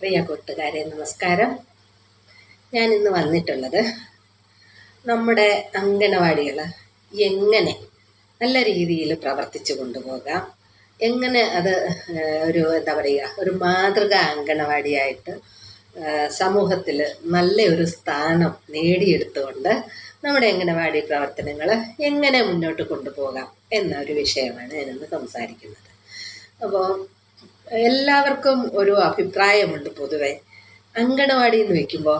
പ്രിയ കൂട്ടുകാരെ നമസ്കാരം. ഞാൻ ഇന്ന് വന്നിട്ടുള്ളത് നമ്മുടെ അംഗനവാടികൾ എങ്ങനെ നല്ല രീതിയിൽ പ്രവർത്തിച്ചു കൊണ്ടുപോകാം എങ്ങനെ അത് ഒരു എന്താ പറയുക ഒരു മാതൃക അംഗനവാടിയായിട്ട് സമൂഹത്തിൽ നല്ല ഒരു സ്ഥാനം നേടിയെടുത്തുകൊണ്ട് നമ്മുടെ അംഗനവാടി പ്രവർത്തനങ്ങൾ എങ്ങനെ മുന്നോട്ട് കൊണ്ടുപോകാം എന്ന ഒരു വിഷയമാണ് ഞാനിന്ന് സംസാരിക്കുന്നത്. അപ്പോൾ എല്ലാവർക്കും ഒരു അഭിപ്രായമുണ്ട് പൊതുവെ. അങ്കണവാടി എന്ന് വെക്കുമ്പോൾ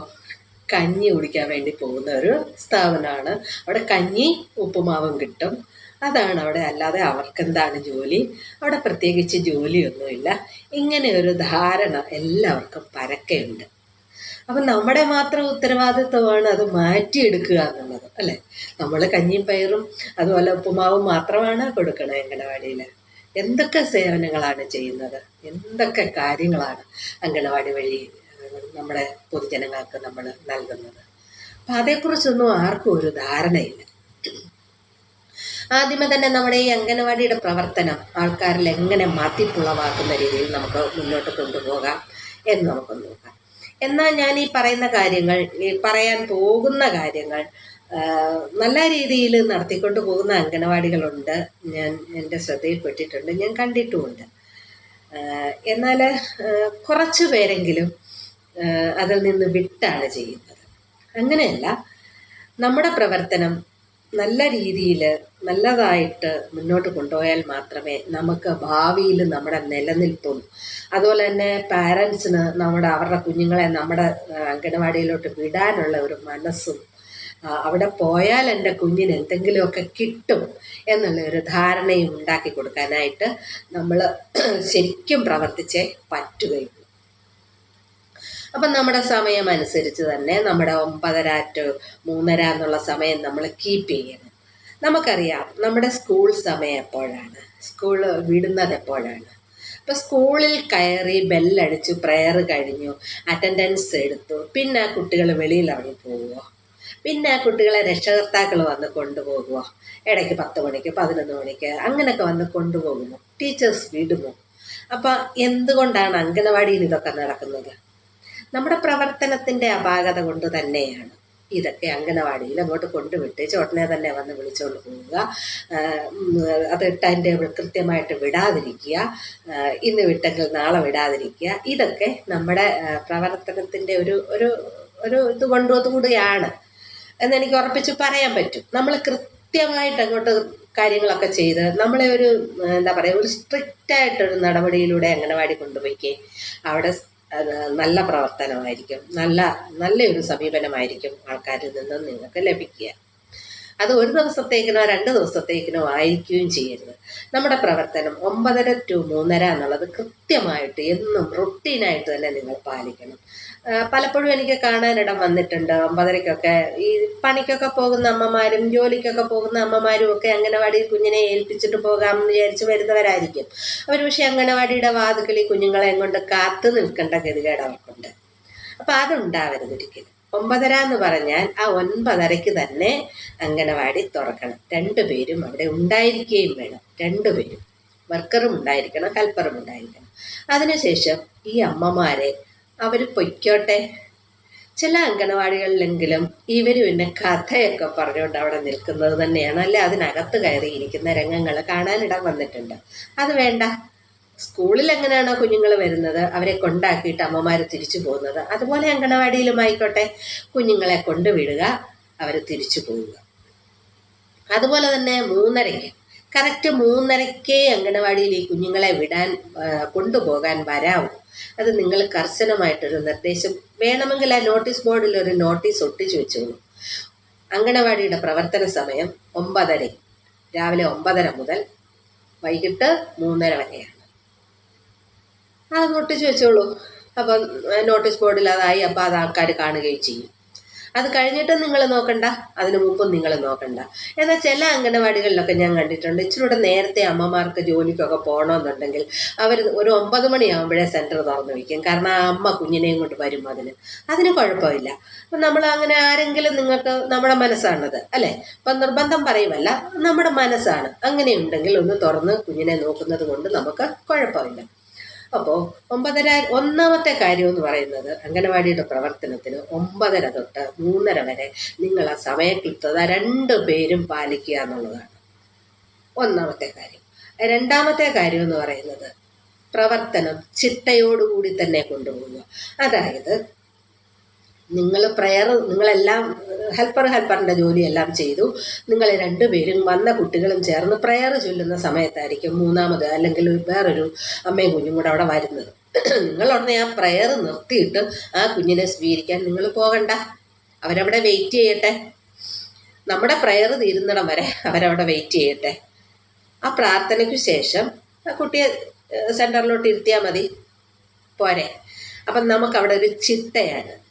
കഞ്ഞി കുടിക്കാൻ വേണ്ടി പോകുന്ന ഒരു സ്ഥാപനമാണ്. അവിടെ കഞ്ഞി ഉപ്പുമാവും കിട്ടും. അതാണ് അവിടെ അല്ലാതെ അവർക്കെന്താണ് ജോലി? അവിടെ പ്രത്യേകിച്ച് ജോലിയൊന്നുമില്ല. ഇങ്ങനെ ഒരു ധാരണ എല്ലാവർക്കും പരക്കെയുണ്ട്. അപ്പം നമ്മുടെ മാത്രം ഉത്തരവാദിത്വമാണ് അത് മാറ്റിയെടുക്കുക എന്നുള്ളത് അല്ലേ? നമ്മൾ കഞ്ഞിയും പയറും അതുപോലെ ഉപ്പുമാവും മാത്രമാണ് കൊടുക്കണത് അങ്കണവാടിയിൽ എന്തൊക്കെ സേവനങ്ങളാണ് ചെയ്യുന്നത്? എന്തൊക്കെ കാര്യങ്ങളാണ് അംഗനവാടി വഴി നമ്മുടെ പൊതുജനങ്ങൾക്ക് നമ്മൾ നൽകുന്നത്? അപ്പം അതേക്കുറിച്ചൊന്നും ആർക്കും ഒരു ധാരണയില്ല. ആദ്യമേ തന്നെ നമ്മുടെ ഈ അംഗനവാടിയുടെ പ്രവർത്തനം ആൾക്കാരിൽ എങ്ങനെ മാറ്റിപ്പുളവാക്കുന്ന രീതിയിൽ നമുക്ക് മുന്നോട്ട് കൊണ്ടുപോകാം എന്ന് നമുക്ക് നോക്കാം. എന്നാൽ ഞാൻ ഈ പറയുന്ന കാര്യങ്ങൾ ഈ പറയാൻ പോകുന്ന കാര്യങ്ങൾ നല്ല രീതിയിൽ നടത്തിക്കൊണ്ട് പോകുന്ന അംഗനവാടികളുണ്ട്. ഞാൻ എന്റെ ശ്രദ്ധയിൽപ്പെട്ടിട്ടുണ്ട്. ഞാൻ കണ്ടിട്ടുമുണ്ട്. എന്നാൽ കുറച്ച് പേരെങ്കിലും അതിൽ നിന്ന് വിട്ടാണ് ചെയ്യുന്നത്. അങ്ങനെയല്ല. നമ്മുടെ പ്രവർത്തനം നല്ല രീതിയിൽ നല്ലതായിട്ട് മുന്നോട്ട് കൊണ്ടുപോയാൽ മാത്രമേ നമുക്ക് ഭാവിയിൽ നമ്മുടെ നിലനിൽപ്പും. അതുപോലെ തന്നെ പാരൻസിന് നമ്മുടെ അവരുടെ കുഞ്ഞുങ്ങളെ നമ്മുടെ അംഗനവാടിയിലോട്ട് വിടാനുള്ള ഒരു മനസ്സും അവിടെ പോയാൽ എന്റെ കുഞ്ഞിന് എന്തെങ്കിലുമൊക്കെ കിട്ടും എന്നുള്ളൊരു ധാരണയും ഉണ്ടാക്കി കൊടുക്കാനായിട്ട് നമ്മൾ ശരിക്കും പ്രവർത്തിച്ചേ പറ്റുകയുള്ളൂ. അപ്പം നമ്മുടെ സമയം അനുസരിച്ച് തന്നെ നമ്മുടെ ഒമ്പതര ടു മൂന്നര എന്നുള്ള സമയം നമ്മൾ കീപ്പ് ചെയ്യണം. നമുക്കറിയാം നമ്മുടെ സ്കൂൾ സമയം എപ്പോഴാണ്? സ്കൂൾ വിടുന്നത് എപ്പോഴാണ്? അപ്പോൾ സ്കൂളിൽ കയറി ബെല്ലടിച്ചു പ്രെയർ കഴിഞ്ഞു അറ്റൻഡൻസ് എടുത്തു പിന്നെ കുട്ടികൾ വെളിയിൽ ഇറങ്ങി പോവുമോ പിന്നെ കുട്ടികളെ രക്ഷകർത്താക്കൾ വന്ന് കൊണ്ടുപോകുമോ ഇടയ്ക്ക് പത്ത് മണിക്ക് പതിനൊന്ന് മണിക്ക് അങ്ങനെയൊക്കെ വന്ന് കൊണ്ടുപോകുമോ? ടീച്ചേഴ്സ് വിടുമോ? അപ്പം എന്തുകൊണ്ടാണ് അംഗനവാടിയിൽ ഇതൊക്കെ നടക്കുന്നത്? നമ്മുടെ പ്രവർത്തനത്തിന്റെ അപാകത കൊണ്ട് തന്നെയാണ് ഇതൊക്കെ അംഗനവാടിയിൽ അങ്ങോട്ട് കൊണ്ടുവിട്ട് ചോട്ടനെ തന്നെ വന്ന് വിളിച്ചുകൊണ്ട് പോവുക. അത് ടൈം ടേബിൾ കൃത്യമായിട്ട് വിടാതിരിക്കുക. ഇന്ന് വിട്ടെങ്കിൽ നാളെ വിടാതിരിക്കുക. ഇതൊക്കെ നമ്മുടെ പ്രവർത്തനത്തിന്റെ ഒരു ഒരു ഒരു ഇത് കൊണ്ടുകൂടിയാണ് എന്നെനിക്ക് ഉറപ്പിച്ച് പറയാൻ പറ്റും. നമ്മൾ കൃത്യമായിട്ട് അങ്ങോട്ട് കാര്യങ്ങളൊക്കെ ചെയ്ത് നമ്മളെ ഒരു എന്താ പറയുക ഒരു സ്ട്രിക്റ്റ് ആയിട്ടൊരു നടപടിയിലൂടെ അംഗനവാടി കൊണ്ടുപോയിക്കേ. അവിടെ നല്ല പ്രവർത്തനമായിരിക്കും. നല്ല നല്ലൊരു സമീപനമായിരിക്കും ആൾക്കാരിൽ നിന്നും നിങ്ങൾക്ക് ലഭിക്കുക. അത് ഒരു ദിവസത്തേക്കിനോ രണ്ട് ദിവസത്തേക്കിനോ ആയിരിക്കുകയും ചെയ്യരുത്. നമ്മുടെ പ്രവർത്തനം ഒമ്പതര ടു മൂന്നര എന്നുള്ളത് കൃത്യമായിട്ട് എന്നും റുട്ടീനായിട്ട് തന്നെ നിങ്ങൾ പാലിക്കണം. പലപ്പോഴും എനിക്ക് കാണാനിടം വന്നിട്ടുണ്ട്. ഒമ്പതരയ്ക്കൊക്കെ ഈ പണിക്കൊക്കെ പോകുന്ന അമ്മമാരും ജോലിക്കൊക്കെ പോകുന്ന അമ്മമാരും ഒക്കെ അംഗനവാടിയിൽ കുഞ്ഞിനെ ഏൽപ്പിച്ചിട്ട് പോകാമെന്ന് വിചാരിച്ച് വരുന്നവരായിരിക്കും. അവർ പക്ഷേ അംഗനവാടിയുടെ വാതുക്കളിൽ കുഞ്ഞുങ്ങളെ കൊണ്ട് കാത്തു നിൽക്കേണ്ട ഗതികേട് അവർക്കുണ്ട്. അപ്പം അതുണ്ടാവരുത് ഒരിക്കലും. ഒമ്പതര എന്ന് പറഞ്ഞാൽ ആ ഒൻപതരയ്ക്ക് തന്നെ അംഗനവാടി തുറക്കണം. രണ്ടുപേരും അവിടെ ഉണ്ടായിരിക്കുകയും വേണം. രണ്ടുപേരും വർക്കറും ഉണ്ടായിരിക്കണം ഹെൽപ്പറും ഉണ്ടായിരിക്കണം. അതിനുശേഷം ഈ അമ്മമാരെ അവർ പൊയ്ക്കോട്ടെ. ചില അംഗനവാടികളിലെങ്കിലും ഇവർ പിന്നെ കഥയൊക്കെ പറഞ്ഞുകൊണ്ട് അവിടെ നിൽക്കുന്നത് തന്നെയാണ്. അല്ലെ? അതിനകത്ത് കയറിയിരിക്കുന്ന രംഗങ്ങൾ കാണാനിടം വന്നിട്ടുണ്ട്. അത് വേണ്ട. സ്കൂളിൽ എങ്ങനെയാണോ കുഞ്ഞുങ്ങൾ വരുന്നത് അവരെ കൊണ്ടാക്കിയിട്ട് അമ്മമാർ തിരിച്ചു പോകുന്നത്. അതുപോലെ അംഗനവാടിയിലും ആയിക്കോട്ടെ. കുഞ്ഞുങ്ങളെ കൊണ്ടുവിടുക അവർ തിരിച്ചു പോവുക. അതുപോലെ തന്നെ മൂന്നരയ്ക്ക്. കറക്റ്റ് മൂന്നരയ്ക്കേ അംഗനവാടിയിൽ ഈ കുഞ്ഞുങ്ങളെ വിടാൻ കൊണ്ടുപോകാൻ വരാവൂ. അത് നിങ്ങൾ കർശനമായിട്ടൊരു നിർദ്ദേശം വേണമെങ്കിൽ ആ നോട്ടീസ് ബോർഡിൽ ഒരു നോട്ടീസ് ഒട്ടിച്ചു വെച്ചോളൂ. അങ്കണവാടിയുടെ പ്രവർത്തന സമയം ഒമ്പതര രാവിലെ ഒമ്പതര മുതൽ വൈകിട്ട് മൂന്നര വരെയാണ്. അത് ഒട്ടിച്ചു വെച്ചോളൂ. അപ്പം നോട്ടീസ് ബോർഡിൽ അതായി അപ്പോൾ അത് ആൾക്കാർ കാണുകയും ചെയ്യും. അത് കഴിഞ്ഞിട്ട് നിങ്ങൾ നോക്കണ്ട. അതിനു മുമ്പും നിങ്ങൾ നോക്കണ്ട. എന്നാൽ ചില അംഗനവാടികളിലൊക്കെ ഞാൻ കണ്ടിട്ടുണ്ട്. ഇച്ചിരൂടെ നേരത്തെ അമ്മമാർക്ക് ജോലിക്കൊക്കെ പോകണമെന്നുണ്ടെങ്കിൽ അവർ ഒരു ഒമ്പത് മണിയാകുമ്പോഴേ സെന്റർ തുറന്നു വയ്ക്കും. കാരണം ആ അമ്മ കുഞ്ഞിനെയും കൊണ്ട് വരും അതിന്. അതിന് കുഴപ്പമില്ല. അപ്പം നമ്മൾ അങ്ങനെ ആരെങ്കിലും നിങ്ങൾക്ക് നമ്മുടെ മനസ്സാണത് അല്ലേ? അപ്പം നിർബന്ധം പറയുമല്ല നമ്മുടെ മനസ്സാണ്. അങ്ങനെയുണ്ടെങ്കിൽ ഒന്ന് തുറന്ന് കുഞ്ഞിനെ നോക്കുന്നത് കൊണ്ട് നമുക്ക് കുഴപ്പമില്ല. അപ്പോൾ ഒമ്പതര ഒന്നാമത്തെ കാര്യം എന്ന് പറയുന്നത് അംഗനവാടിയുടെ പ്രവർത്തനത്തിന് ഒമ്പതര തൊട്ട് മൂന്നര വരെ നിങ്ങൾ ആ സമയക്ലിപ്തത രണ്ട് പേരും പാലിക്കുക എന്നുള്ളതാണ്. ഒന്നാമത്തെ കാര്യം. രണ്ടാമത്തെ കാര്യം എന്ന് പറയുന്നത് പ്രവർത്തനം ചിട്ടയോടുകൂടി തന്നെ കൊണ്ടുപോകുക അതായത് നിങ്ങൾ പ്രയർ നിങ്ങളെല്ലാം ഹെൽപ്പർ ഹെൽപ്പറിന്റെ ജോലിയെല്ലാം ചെയ്തു. നിങ്ങൾ രണ്ടുപേരും വന്ന കുട്ടികളും ചേർന്ന് പ്രയർ ചൊല്ലുന്ന സമയത്തായിരിക്കും മൂന്നാമത് അല്ലെങ്കിൽ വേറൊരു അമ്മയും കുഞ്ഞും കൂടെ അവിടെ വരുന്നത്. നിങ്ങൾ ഉടനെ ആ പ്രയർ നിർത്തിയിട്ട് ആ കുഞ്ഞിനെ സ്വീകരിക്കാൻ നിങ്ങൾ പോകണ്ട. അവരവിടെ വെയിറ്റ് ചെയ്യട്ടെ. നമ്മുടെ പ്രയർ തീരുന്നിടം വരെ അവരവിടെ വെയിറ്റ് ചെയ്യട്ടെ. ആ പ്രാർത്ഥനയ്ക്ക് ശേഷം ആ കുട്ടിയെ സെന്ററിലോട്ട് ഇരുത്തിയാൽ മതി. പോരെ. അപ്പം നമുക്കവിടെ ഒരു ചിട്ടയാണ്.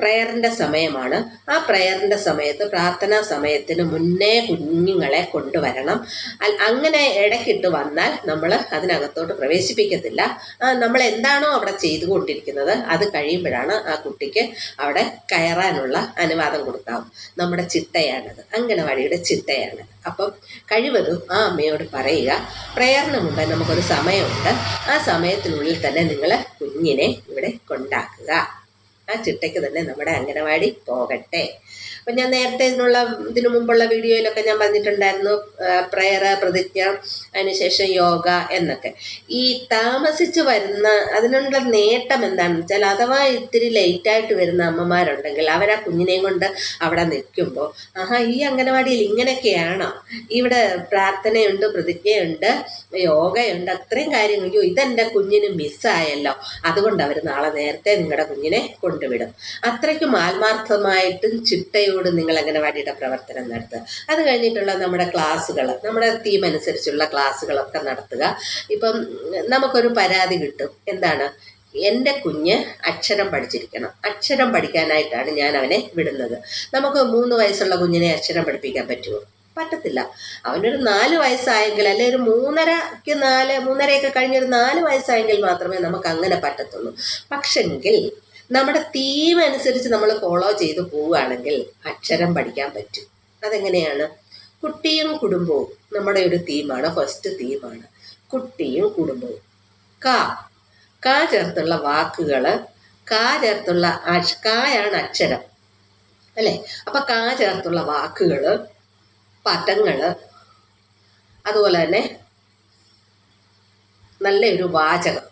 പ്രയറിന്റെ സമയമാണ്. ആ പ്രയറിന്റെ സമയത്ത് പ്രാർത്ഥനാ സമയത്തിന് മുന്നേ കുഞ്ഞുങ്ങളെ കൊണ്ടുവരണം. അങ്ങനെ ഇടയ്ക്കിട്ട് വന്നാൽ നമ്മൾ അതിനകത്തോട്ട് പ്രവേശിപ്പിക്കത്തില്ല. നമ്മൾ എന്താണോ അവിടെ ചെയ്തുകൊണ്ടിരിക്കുന്നത് അത് കഴിയുമ്പോഴാണ് ആ കുട്ടിക്ക് അവിടെ കയറാനുള്ള അനുവാദം കൊടുക്കാം. നമ്മുടെ ചിട്ടയാണത് അംഗനവാടിയുടെ ചിട്ടയാണ്. അപ്പം കഴിവതും ആ അമ്മയോട് പറയുക പ്രയറിന് മുമ്പ് നമുക്കൊരു സമയമുണ്ട്. ആ സമയത്തിനുള്ളിൽ തന്നെ നിങ്ങൾ കുഞ്ഞിനെ ഇവിടെ കൊണ്ടാക്കുക. ആ ചിട്ടയ്ക്ക് തന്നെ നമ്മുടെ അംഗനവാടി പോകട്ടെ. അപ്പം ഞാൻ നേരത്തെ ഇതിനുള്ള ഇതിനു മുമ്പുള്ള വീഡിയോയിലൊക്കെ ഞാൻ പറഞ്ഞിട്ടുണ്ടായിരുന്നു പ്രയർ പ്രതിജ്ഞ അതിനുശേഷം യോഗ എന്നൊക്കെ. ഈ താമസിച്ച് വരുന്ന അതിനുള്ള നേട്ടം എന്താണെന്ന് വെച്ചാൽ അഥവാ ഇത്തിരി ലേറ്റായിട്ട് വരുന്ന അമ്മമാരുണ്ടെങ്കിൽ അവരാ കുഞ്ഞിനെയും കൊണ്ട് അവിടെ നിൽക്കുമ്പോൾ ആഹാ ഈ അംഗനവാടിയിൽ ഇങ്ങനെയൊക്കെയാണോ? ഇവിടെ പ്രാർത്ഥനയുണ്ട് പ്രതിജ്ഞയുണ്ട് യോഗയുണ്ട് അത്രയും കാര്യങ്ങൾ. അയ്യോ ഇതെന്റെ കുഞ്ഞിന് മിസ്സായല്ലോ അതുകൊണ്ട് അവർ നാളെ നേരത്തെ നിങ്ങളുടെ കുഞ്ഞിനെ കൊണ്ടുവിടും അത്രയ്ക്കും ആത്മാർത്ഥമായിട്ടും ചിട്ടയോട് നിങ്ങൾ അംഗനവാടിയുടെ പ്രവർത്തനം നടത്തുക. അത് കഴിഞ്ഞിട്ടുള്ള നമ്മുടെ ക്ലാസ്സുകൾ നമ്മുടെ തീം അനുസരിച്ചുള്ള ക്ലാസ്സുകളൊക്കെ നടത്തുക. ഇപ്പം നമുക്കൊരു പരാതി കിട്ടും. എന്താണ്? എന്റെ കുഞ്ഞ് അക്ഷരം പഠിച്ചിരിക്കണം. അക്ഷരം പഠിക്കാനായിട്ടാണ് ഞാൻ അവനെ വിടുന്നത്. നമുക്ക് മൂന്ന് വയസ്സുള്ള കുഞ്ഞിനെ അക്ഷരം പഠിപ്പിക്കാൻ പറ്റുമോ? പറ്റത്തില്ല. അവനൊരു നാല് വയസ്സായെങ്കിൽ അല്ലെ ഒരു മൂന്നരക്ക് നാല് മൂന്നരയൊക്കെ കഴിഞ്ഞൊരു നാല് വയസ്സായെങ്കിൽ മാത്രമേ നമുക്ക് അങ്ങനെ പറ്റത്തുള്ളൂ. പക്ഷെങ്കിൽ നമ്മുടെ തീം അനുസരിച്ച് നമ്മൾ ഫോളോ ചെയ്ത് പോവുകയാണെങ്കിൽ അക്ഷരം പഠിക്കാൻ പറ്റും. അതെങ്ങനെയാണ്? കുട്ടിയും കുടുംബവും നമ്മുടെ ഒരു തീമാണ് ഫസ്റ്റ് തീമാണ് കുട്ടിയും കുടുംബവും. കാ. കാ ചേർത്തുള്ള വാക്കുകൾ കാ ചേർത്തുള്ള കായാണ് അക്ഷരം. അല്ലേ? അപ്പം കാ ചേർത്തുള്ള വാക്കുകൾ പദങ്ങൾ അതുപോലെ തന്നെ നല്ലൊരു വാചകം.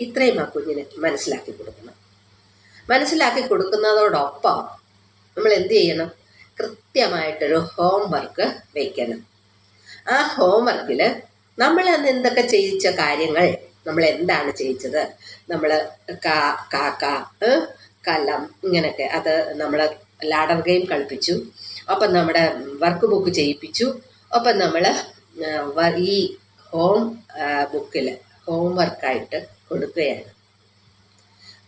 ഇത്രയും ആ കുഞ്ഞിന് മനസ്സിലാക്കി കൊടുക്കണം. മനസ്സിലാക്കി കൊടുക്കുന്നതോടൊപ്പം നമ്മൾ എന്ത് ചെയ്യണം? കൃത്യമായിട്ടൊരു ഹോം വർക്ക് വയ്ക്കണം ആ ഹോം വർക്കിൽ നമ്മൾ അന്ന് എന്തൊക്കെ ചെയ്യിച്ച കാര്യങ്ങൾ നമ്മൾ എന്താണ് ചെയ്യിച്ചത്? നമ്മൾ കാ കാക്ക കലം ഇങ്ങനെയൊക്കെ അത് നമ്മൾ ലാഡർ ഗെയിം കളിപ്പിച്ചു. ഒപ്പം നമ്മുടെ വർക്ക് ബുക്ക് ചെയ്യിപ്പിച്ചു. ഒപ്പം നമ്മൾ ഈ ഹോം ബുക്കിൽ ഹോം വർക്കായിട്ട് കൊടുക്കുകയാണ്.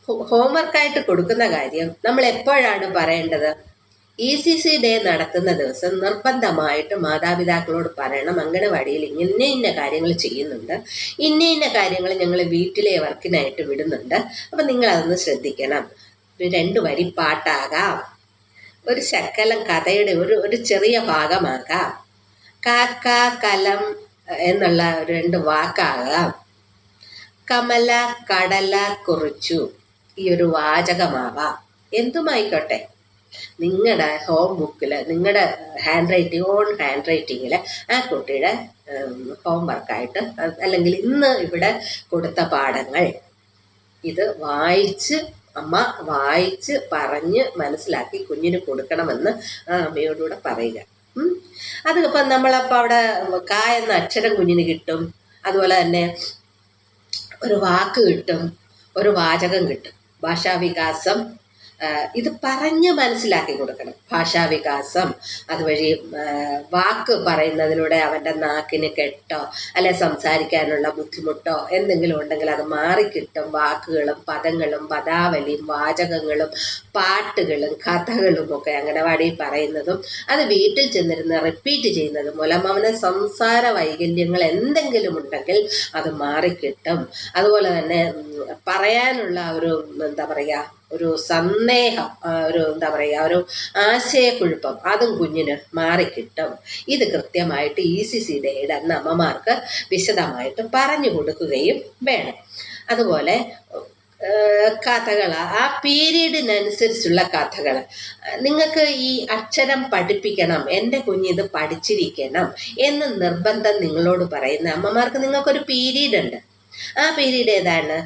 ഹോംവർക്കായിട്ട് കൊടുക്കുന്ന കാര്യം നമ്മൾ എപ്പോഴാണ് പറയേണ്ടത്? ഇ സി സി ഡേ നടത്തുന്ന ദിവസം നിർബന്ധമായിട്ട് മാതാപിതാക്കളോട് പറയണം. അംഗനവാടിയിൽ ഇന്ന ഇന്ന കാര്യങ്ങൾ ചെയ്യുന്നുണ്ട്. ഇന്ന ഇന്ന കാര്യങ്ങൾ ഞങ്ങൾ വീട്ടിലെ വർക്കിനായിട്ട് വിടുന്നുണ്ട്. അപ്പം നിങ്ങൾ അതൊന്ന് ശ്രദ്ധിക്കണം. ഒരു രണ്ട് വരി പാട്ടാകാം. ഒരു ശക്കലം കഥയുടെ ഒരു ഒരു ചെറിയ ഭാഗമാകാം. കാക്ക കലം എന്നുള്ള രണ്ട് വാക്കാകാം. കമല കടല കുറിച്ചു. ഈ ഒരു വാചകമാവാം. എന്തുമായിക്കോട്ടെ? നിങ്ങളുടെ ഹോം ബുക്കിൽ നിങ്ങളുടെ ഹാൻഡ് റൈറ്റിംഗ് ഓൺ ഹാൻഡ് റൈറ്റിങ്ങിൽ ആ കുട്ടിയുടെ ഹോം വർക്കായിട്ട് അല്ലെങ്കിൽ ഇന്ന് ഇവിടെ കൊടുത്ത പാഠങ്ങൾ ഇത് വായിച്ച് അമ്മ വായിച്ച് പറഞ്ഞ് മനസ്സിലാക്കി കുഞ്ഞിന് കൊടുക്കണമെന്ന് ആ അമ്മയോടുകൂടെ പറയുക. അതിപ്പം നമ്മളപ്പോൾ അവിടെ കാ എന്ന അക്ഷരം കുഞ്ഞിന് കിട്ടും. അതുപോലെ തന്നെ ഒരു വാക്ക് കിട്ടും. ഒരു വാചകം കിട്ടും. ഭാഷാവികാസം ഇത് പറഞ്ഞ് മനസ്സിലാക്കി കൊടുക്കണം. ഭാഷാവികാസം അതുവഴി വാക്ക് പറയുന്നതിലൂടെ അവന്റെ നാക്കിന് കെട്ടോ അല്ലെ സംസാരിക്കാനുള്ള ബുദ്ധിമുട്ടോ എന്തെങ്കിലും ഉണ്ടെങ്കിൽ അത് മാറിക്കിട്ടും. വാക്കുകളും പദങ്ങളും പദാവലിയും വാചകങ്ങളും പാട്ടുകളും കഥകളും ഒക്കെ അംഗനവാടിയിൽ പറയുന്നതും അത് വീട്ടിൽ ചെന്നിരുന്ന് റിപ്പീറ്റ് ചെയ്യുന്നത് മൂലം അവന് സംസാര വൈകല്യങ്ങൾ എന്തെങ്കിലും ഉണ്ടെങ്കിൽ അത് മാറിക്കിട്ടും. അതുപോലെ തന്നെ പറയാനുള്ള ഒരു എന്താ പറയുക ഒരു സന്ദേഹം ഒരു എന്താ പറയുക ഒരു ആശയക്കുഴപ്പം അതും കുഞ്ഞിന് മാറിക്കിട്ടും. ഇത് കൃത്യമായിട്ട് ഇ സി സി ഡേയുടെ അന്ന് അമ്മമാർക്ക് വിശദമായിട്ട് പറഞ്ഞു കൊടുക്കുകയും വേണം. അതുപോലെ കഥകൾ ആ പീരീഡിനനുസരിച്ചുള്ള കഥകൾ നിങ്ങൾക്ക് ഈ അക്ഷരം പഠിപ്പിക്കണം എന്റെ കുഞ്ഞിത് പഠിച്ചിരിക്കണം എന്ന് നിർബന്ധം നിങ്ങളോട് പറയുന്ന അമ്മമാർക്ക് നിങ്ങൾക്കൊരു പീരീഡ് ഉണ്ട് ആ പീരീഡ് ഏതാണ്?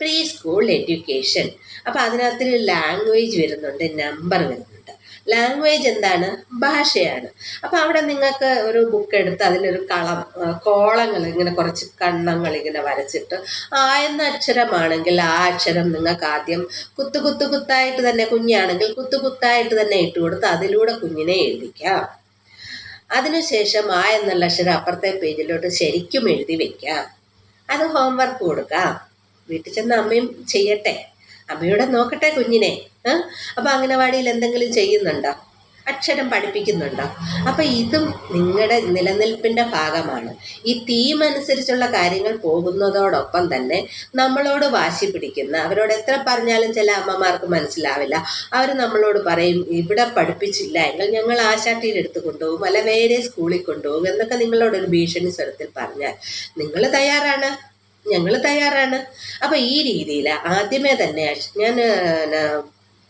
പ്രീ സ്കൂൾ എഡ്യൂക്കേഷൻ അപ്പോൾ അതിനകത്ത് ലാംഗ്വേജ് വരുന്നുണ്ട് നമ്പർ വരുന്നുണ്ട്. ലാംഗ്വേജ് എന്താണ്? ഭാഷയാണ്. അപ്പോൾ അവിടെ നിങ്ങൾക്ക് ഒരു ബുക്ക് എടുത്ത് അതിലൊരു കളം കോളങ്ങൾ ഇങ്ങനെ കുറച്ച് കണ്ണങ്ങൾ ഇങ്ങനെ വരച്ചിട്ട് ആ എന്ന അക്ഷരമാണെങ്കിൽ ആ അക്ഷരം നിങ്ങൾക്ക് ആദ്യം കുത്തു കുത്തു കുത്തായിട്ട് തന്നെ കുഞ്ഞാണെങ്കിൽ കുത്തു കുത്തായിട്ട് തന്നെ ഇട്ട് കൊടുത്ത് അതിലൂടെ കുഞ്ഞിനെ എഴുതിക്കാം. അതിനുശേഷം ആ എന്നുള്ള അക്ഷരം അപ്പുറത്തെ പേജിലോട്ട് ശരിക്കും എഴുതി വെക്കാം. അത് ഹോംവർക്ക് കൊടുക്കാം. വീട്ടിൽ ചെന്ന് അമ്മയും ചെയ്യട്ടെ. അമ്മയോടെ നോക്കട്ടെ കുഞ്ഞിനെ. അപ്പോൾ അംഗനവാടിയിൽ എന്തെങ്കിലും ചെയ്യുന്നുണ്ടോ? അക്ഷരം പഠിപ്പിക്കുന്നുണ്ടോ? അപ്പോൾ ഇതും നിങ്ങളുടെ നിലനിൽപ്പിന്റെ ഭാഗമാണ്. ഈ തീം അനുസരിച്ചുള്ള കാര്യങ്ങൾ പോകുന്നതോടൊപ്പം തന്നെ നമ്മളോട് വാശി പിടിക്കുന്ന അവരോട് എത്ര പറഞ്ഞാലും ചില അമ്മമാർക്ക് മനസ്സിലാവില്ല. അവർ നമ്മളോട് പറയും ഇവിടെ പഠിപ്പിച്ചില്ല. എങ്കിൽ ഞങ്ങൾ ആശാട്ടിയിൽ എടുത്ത് കൊണ്ടുപോകും അല്ല വേറെ സ്കൂളിൽ കൊണ്ടുപോകും എന്നൊക്കെ നിങ്ങളോടൊരു ഭീഷണി സ്വരത്തിൽ പറഞ്ഞാൽ നിങ്ങൾ തയ്യാറാണ്? ഞങ്ങൾ തയ്യാറാണ്. അപ്പോൾ ഈ രീതിയിൽ ആദ്യമേ തന്നെ ഞാൻ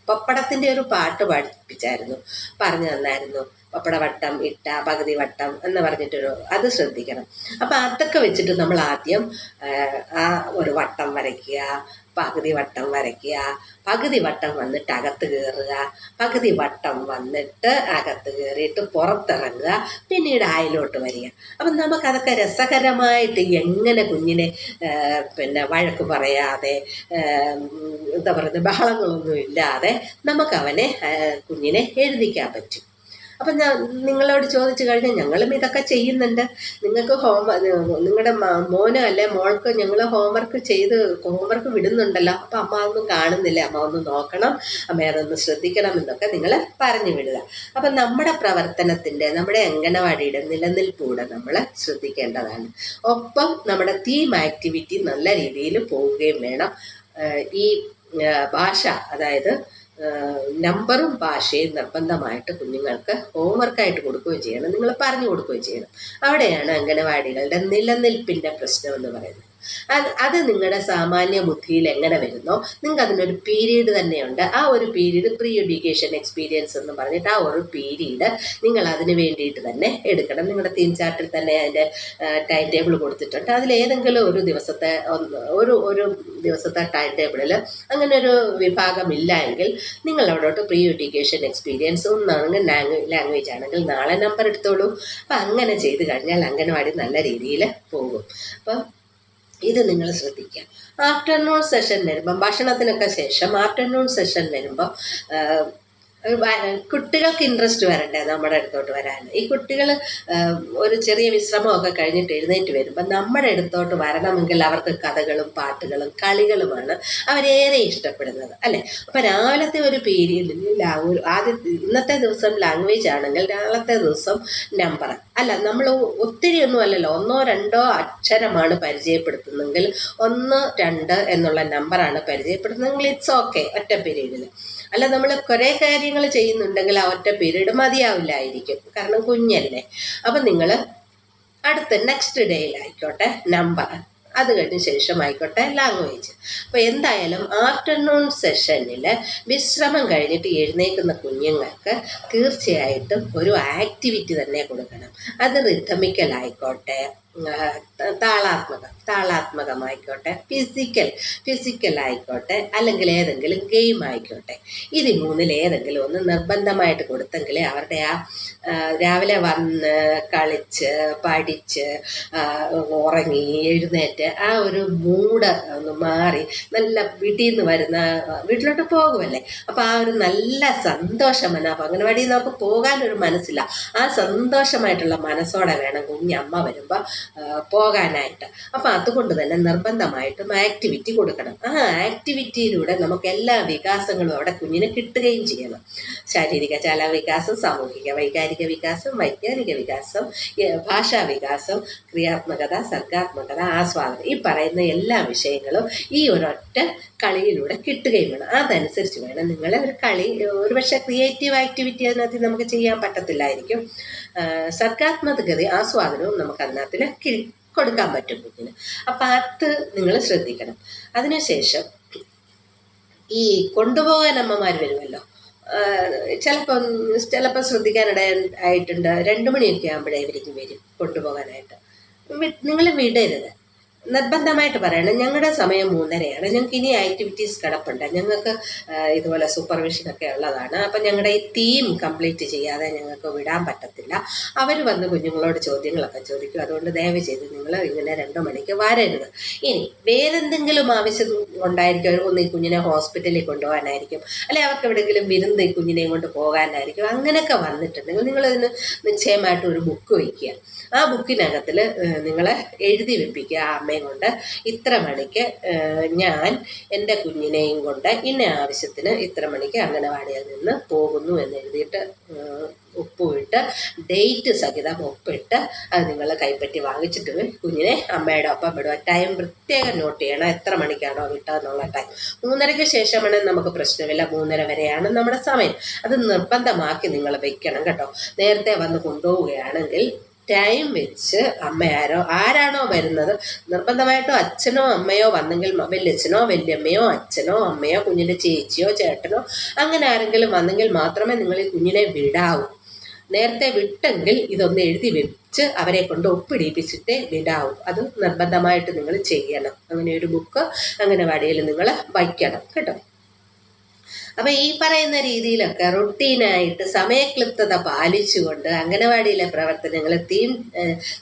പപ്പടത്തിന്റെ ഒരു പാട്ട് പഠിപ്പിച്ചായിരുന്നു പറഞ്ഞു തന്നായിരുന്നു. പപ്പടവട്ടം ഇട്ട പകുതി വട്ടം എന്ന് പറഞ്ഞിട്ടൊരു അത് ശ്രദ്ധിക്കണം. അപ്പോൾ അതൊക്കെ വെച്ചിട്ട് നമ്മൾ ആദ്യം ആ ഒരു വട്ടം വരയ്ക്കുക. പകുതി വട്ടം വരയ്ക്കുക പകുതി വട്ടം വന്നിട്ട് അകത്ത് കയറുക പകുതി വട്ടം വന്നിട്ട് അകത്ത് കയറിയിട്ട് പുറത്തിറങ്ങുക പിന്നീട് ആയിലോട്ട് വരിക. അപ്പം നമുക്കതൊക്കെ രസകരമായിട്ട് എങ്ങനെ കുഞ്ഞിനെ പിന്നെ വഴക്ക് പറയാതെ എന്താ പറയുന്നത് ബഹളങ്ങളൊന്നും ഇല്ലാതെ നമുക്കവനെ കുഞ്ഞിനെ എഴുതിക്കാൻ പറ്റും. അപ്പം ഞാൻ നിങ്ങളോട് ചോദിച്ചു കഴിഞ്ഞാൽ ഞങ്ങളും ഇതൊക്കെ ചെയ്യുന്നുണ്ട്. നിങ്ങൾക്ക് ഹോം നിങ്ങളുടെ മോന് അല്ലെ മോൾക്ക് ഞങ്ങൾ ഹോംവർക്ക് ചെയ്ത് ഹോംവർക്ക് വിടുന്നുണ്ടല്ലോ. അപ്പം അമ്മ ഒന്നും കാണുന്നില്ല. അമ്മ ഒന്ന് നോക്കണം. അമ്മ അതൊന്ന് ശ്രദ്ധിക്കണം എന്നൊക്കെ നിങ്ങൾ പറഞ്ഞു വിടുക. അപ്പം നമ്മുടെ പ്രവർത്തനത്തിന്റെ നമ്മുടെ അംഗനവാടിയുടെ നിലനിൽപ്പൂടെ നമ്മൾ ശ്രദ്ധിക്കേണ്ടതാണ്. ഒപ്പം നമ്മുടെ തീം ആക്ടിവിറ്റി നല്ല രീതിയിൽ പോവുകയും വേണം. ഈ ഭാഷ അതായത് നമ്പറും ഭാഷയും നിർബന്ധമായിട്ട് കുഞ്ഞുങ്ങൾക്ക് ഹോംവർക്കായിട്ട് കൊടുക്കുകയും ചെയ്യണം. നിങ്ങൾ പറഞ്ഞു കൊടുക്കുകയും ചെയ്യണം. അവിടെയാണ് അംഗനവാടികളുടെ നിലനിൽപ്പിന്റെ പ്രശ്നം എന്ന് പറയുന്നത്. അത് അത് നിങ്ങളുടെ സാമാന്യ ബുദ്ധിയിൽ എങ്ങനെ വരുന്നോ? നിങ്ങൾക്ക് അതിനൊരു പീരീഡ് തന്നെയുണ്ട്. ആ ഒരു പീരീഡ് പ്രീ എഡ്യൂക്കേഷൻ എക്സ്പീരിയൻസ് എന്ന് പറഞ്ഞിട്ട് ആ ഒരു പീരീഡ് നിങ്ങൾ അതിന് വേണ്ടിയിട്ട് തന്നെ എടുക്കണം. നിങ്ങളുടെ തീം ചാർട്ടിൽ തന്നെ അതിന്റെ ടൈം ടേബിൾ കൊടുത്തിട്ടുണ്ട്. അതിലേതെങ്കിലും ഒരു ദിവസത്തെ ഒരു ഒരു ദിവസത്തെ ടൈം ടേബിളിൽ അങ്ങനെ ഒരു വിഭാഗമില്ല എങ്കിൽ നിങ്ങൾ അവിടോട്ട് പ്രീ എഡ്യൂക്കേഷൻ എക്സ്പീരിയൻസ് ഒന്നാണെങ്കിൽ ലാംഗ്വേജ് ആണെങ്കിൽ നാളെ നമ്പർ എടുത്തോളൂ. അപ്പം അങ്ങനെ ചെയ്ത് കഴിഞ്ഞാൽ അംഗനവാടി നല്ല രീതിയിൽ പോകും. അപ്പം ഇത് നിങ്ങൾ ശ്രദ്ധിക്കുക. ആഫ്റ്റർനൂൺ സെഷൻ വരുമ്പം ഭക്ഷണത്തിനൊക്കെ ശേഷം ആഫ്റ്റർനൂൺ സെഷൻ വരുമ്പോൾ കുട്ടികൾക്ക് ഇൻട്രസ്റ്റ് വരണ്ടേ നമ്മുടെ അടുത്തോട്ട് വരാൻ? ഈ കുട്ടികൾ ഒരു ചെറിയ വിശ്രമമൊക്കെ കഴിഞ്ഞിട്ട് എഴുന്നേറ്റ് വരുമ്പോൾ നമ്മുടെ അടുത്തോട്ട് വരണമെങ്കിൽ അവർക്ക് കഥകളും പാട്ടുകളും കളികളുമാണ് അവരേറെ ഇഷ്ടപ്പെടുന്നത് അല്ലേ? അപ്പം രാവിലത്തെ ഒരു പീരീഡിൽ ആദ്യ ഇന്നത്തെ ദിവസം ലാംഗ്വേജ് ആണെങ്കിൽ നാളത്തെ ദിവസം നമ്പർ അല്ല നമ്മൾ ഒത്തിരി ഒന്നും അല്ലല്ലോ ഒന്നോ രണ്ടോ അക്ഷരമാണ് പരിചയപ്പെടുത്തുന്നെങ്കിൽ ഒന്ന് രണ്ട് എന്നുള്ള നമ്പറാണ് പരിചയപ്പെടുത്തുന്നതെങ്കിൽ ഇറ്റ്സ് ഓക്കെ ഒറ്റ പീരീഡിൽ. അല്ല നമ്മൾ കുറേ കാര്യങ്ങൾ ചെയ്യുന്നുണ്ടെങ്കിൽ ആ പീരീഡ് മതിയാവില്ലായിരിക്കും. കാരണം കുഞ്ഞല്ലേ. അപ്പം നിങ്ങൾ അടുത്ത നെക്സ്റ്റ് ഡേയിലായിക്കോട്ടെ നമ്പർ അത് കഴിഞ്ഞ ശേഷം ആയിക്കോട്ടെ ലാംഗ്വേജ് അപ്പോൾ എന്തായാലും ആഫ്റ്റർനൂൺ സെഷനിൽ വിശ്രമം കഴിഞ്ഞിട്ട് എഴുന്നേൽക്കുന്ന കുഞ്ഞുങ്ങൾക്ക് തീർച്ചയായിട്ടും ഒരു ആക്ടിവിറ്റി തന്നെ കൊടുക്കണം. അത് റിഥമിക്കൽ ആയിക്കോട്ടെ താളാത്മകം താളാത്മകമായിക്കോട്ടെ ഫിസിക്കൽ ഫിസിക്കൽ ആയിക്കോട്ടെ അല്ലെങ്കിൽ ഏതെങ്കിലും ഗെയിം ആയിക്കോട്ടെ. ഇത് മൂന്നിൽ ഏതെങ്കിലും ഒന്ന് നിർബന്ധമായിട്ട് കൊടുത്തെങ്കിൽ അവരുടെ ആ രാവിലെ വന്ന് കളിച്ച് പഠിച്ച് ഉറങ്ങി എഴുന്നേറ്റ് ആ ഒരു മൂഡ് ഒന്ന് മാറി നല്ല വീട്ടിൽ നിന്ന് വരുന്ന വീട്ടിലോട്ട് പോകുമല്ലേ അപ്പോൾ ആ ഒരു നല്ല സന്തോഷം അപ്പോൾ അംഗനവാടിയിൽ നമുക്ക് പോകാനൊരു മനസ്സില്ല. ആ സന്തോഷമായിട്ടുള്ള മനസ്സോടെ വേണം കുഞ്ഞമ്മ വരുമ്പോൾ പോകാനായിട്ട്. അപ്പോൾ അതുകൊണ്ട് തന്നെ നിർബന്ധമായിട്ടും ആക്ടിവിറ്റി കൊടുക്കണം. ആ ആക്ടിവിറ്റിയിലൂടെ നമുക്ക് എല്ലാ വികാസങ്ങളും അവിടെ കുഞ്ഞിന് കിട്ടുകയും ചെയ്യണം. ശാരീരിക ചല വികാസം സാമൂഹിക വൈകാരിക വികാസം വൈജ്ഞാനിക വികാസം ഭാഷാ വികാസം ക്രിയാത്മകത സർഗാത്മകത ആസ്വാദനം ഈ പറയുന്ന എല്ലാ വിഷയങ്ങളും ഈ ഒരൊറ്റ കളിയിലൂടെ കിട്ടുകയും വേണം. അതനുസരിച്ച് വേണം നിങ്ങൾ ഒരു കളി ഒരു പക്ഷേ ക്രിയേറ്റീവ് ആക്ടിവിറ്റി അതിനകത്ത് നമുക്ക് ചെയ്യാൻ പറ്റത്തില്ലായിരിക്കും. സർഗാത്മകത ആസ്വാദനവും നമുക്ക് അതിനകത്തിൽ കൊടുക്കാൻ പറ്റും കുഞ്ഞിന്. അപ്പം അത് നിങ്ങൾ ശ്രദ്ധിക്കണം. അതിനുശേഷം ഈ കൊണ്ടുപോകാൻ അമ്മമാർ വരുമല്ലോ. ചിലപ്പം ചിലപ്പോൾ ശ്രദ്ധിക്കാനിട ആയിട്ടുണ്ട് രണ്ട് മണിയൊക്കെ ആകുമ്പോഴേ ഇവർക്ക് വരും കൊണ്ടുപോകാനായിട്ട്. നിങ്ങൾ വിടരുത്. നിർബന്ധമായിട്ട് പറയണം. ഞങ്ങളുടെ സമയം മൂന്നരയാണ്. ഞങ്ങൾക്ക് ഇനി ആക്ടിവിറ്റീസ് കിടപ്പുണ്ട്. ഞങ്ങൾക്ക് ഇതുപോലെ സൂപ്പർവിഷൻ ഒക്കെ ഉള്ളതാണ്. അപ്പം ഞങ്ങളുടെ ഈ തീം കംപ്ലീറ്റ് ചെയ്യാതെ ഞങ്ങൾക്ക് വിടാൻ പറ്റത്തില്ല. അവർ വന്ന് കുഞ്ഞുങ്ങളോട് ചോദ്യങ്ങളൊക്കെ ചോദിക്കും. അതുകൊണ്ട് ദയവ് ചെയ്ത് നിങ്ങൾ ഇങ്ങനെ രണ്ടു മണിക്ക് വരരുത്. ഇനി വേറെന്തെങ്കിലും ആവശ്യം ഉണ്ടായിരിക്കും ഒന്ന് ഈ കുഞ്ഞിനെ ഹോസ്പിറ്റലിൽ കൊണ്ടുപോകാനായിരിക്കും അല്ലെ അവർക്ക് എവിടെയെങ്കിലും വിരുന്ന് ഈ കുഞ്ഞിനെയും കൊണ്ട് പോകാനായിരിക്കും അങ്ങനെയൊക്കെ വന്നിട്ടുണ്ടെങ്കിൽ നിങ്ങളതിന് നിശ്ചയമായിട്ട് ഒരു ബുക്ക് വയ്ക്കുക. ആ ബുക്കിനകത്തിൽ നിങ്ങളെ എഴുതി വെപ്പിക്കുക. ആ അമ്മയും കൊണ്ട് ഇത്ര മണിക്ക് ഞാൻ എന്റെ കുഞ്ഞിനെയും കൊണ്ട് ഇന്ന ആവശ്യത്തിന് ഇത്ര മണിക്ക് അംഗനവാടിയിൽ നിന്ന് പോകുന്നു എന്ന് എഴുതിയിട്ട് ഉപ്പുമിട്ട് ഡേറ്റ് സഹിതം ഒപ്പിട്ട് അത് നിങ്ങൾ കൈപ്പറ്റി വാങ്ങിച്ചിട്ട് കുഞ്ഞിനെ അമ്മയുടെ ഒപ്പം വിടുക ടൈം പ്രത്യേകം നോട്ട് ചെയ്യണം. എത്ര മണിക്കാണോ വിട്ടതെന്നുള്ള ടൈം മൂന്നരയ്ക്ക് ശേഷമാണ് നമുക്ക് പ്രശ്നമില്ല. മൂന്നര വരെയാണ് നമ്മുടെ സമയം. അത് നിർബന്ധമാക്കി നിങ്ങൾ വെക്കണം കേട്ടോ. നേരത്തെ വന്ന് കൊണ്ടുപോവുകയാണെങ്കിൽ ടൈം വെച്ച് അമ്മ ആരോ ആരാണോ വരുന്നത്? നിർബന്ധമായിട്ടും അച്ഛനോ അമ്മയോ വന്നെങ്കിൽ വല്യച്ഛനോ വല്യമ്മയോ അച്ഛനോ അമ്മയോ കുഞ്ഞിന്റെ ചേച്ചിയോ ചേട്ടനോ അങ്ങനെ ആരെങ്കിലും വന്നെങ്കിൽ മാത്രമേ നിങ്ങൾ ഈ കുഞ്ഞിനെ വിടാവൂ. നേരത്തെ വിട്ടെങ്കിൽ ഇതൊന്ന് എഴുതി വെച്ച് അവരെ കൊണ്ട് ഒപ്പിടിപ്പിച്ചിട്ടേ വിടാവൂ. അത് നിർബന്ധമായിട്ട് നിങ്ങൾ ചെയ്യണം. അങ്ങനെ ഒരു ബുക്ക് അങ്ങനെ അംഗനവാടിയിൽ നിങ്ങൾ വയ്ക്കണം. കേട്ടോ? അപ്പം ഈ പറയുന്ന രീതിയിലൊക്കെ റുട്ടീനായിട്ട് സമയക്ലിപ്തത പാലിച്ചുകൊണ്ട് അംഗനവാടിയിലെ പ്രവർത്തനങ്ങൾ തീം